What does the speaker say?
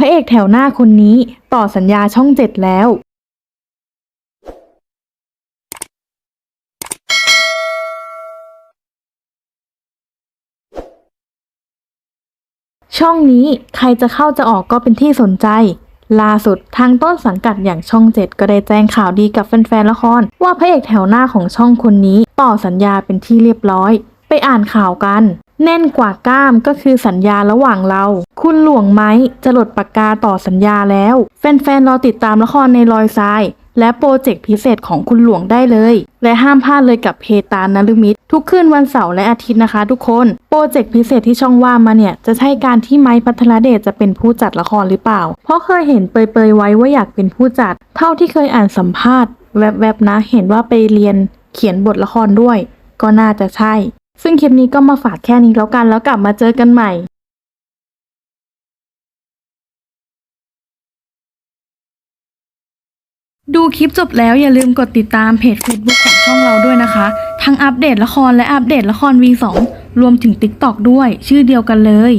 พระเอกแถวหน้าคนนี้ต่อสัญญาช่องเจ็ดแล้ว ช่องนี้ใครจะเข้าจะออกก็เป็นที่สนใจ ล่าสุดทางต้นสังกัดอย่างช่องเจ็ดก็ได้แจ้งข่าวดีกับแฟนๆละคร ว่าพระเอกแถวหน้าของช่องคนนี้ต่อสัญญาเป็นที่เรียบร้อย ไปอ่านข่าวกัน แน่นกว่ากล้ามก็คือสัญญาระหว่างเรา คุณหลวงไม้จะหลดปากกาต่อสัญญาแล้ว แฟนๆรอติดตามละครในรอยทราย และโปรเจกต์พิเศษของคุณหลวงได้เลย และห้ามพลาดเลยกับเพตานนฤมิตทุกคืนวันเสาร์และอาทิตย์นะคะ ทุกคน โปรเจกต์พิเศษที่ช่องว่ามาเนี่ย จะใช่การที่ไม้พัทรเดชจะเป็นผู้จัดละครหรือเปล่า เพราะเคยเห็นเปยๆไว้ว่าอยากเป็นผู้จัด เท่าที่เคยอ่านสัมภาษณ์ แวบๆนะ เห็นว่าไปเรียนเขียนบทละครด้วย ก็น่าจะใช่ ซึ่งคลิปนี้ก็มาฝากแค่นี้แล้วกันแล้วกลับมาเจอกันใหม่ดูคลิปจบแล้วอย่าลืมกดติดตามเพจ Facebook ของช่องเราด้วยนะคะ ทั้งอัปเดตละครและอัปเดตละคร V2 รวมถึง TikTok ด้วย ชื่อเดียวกันเลย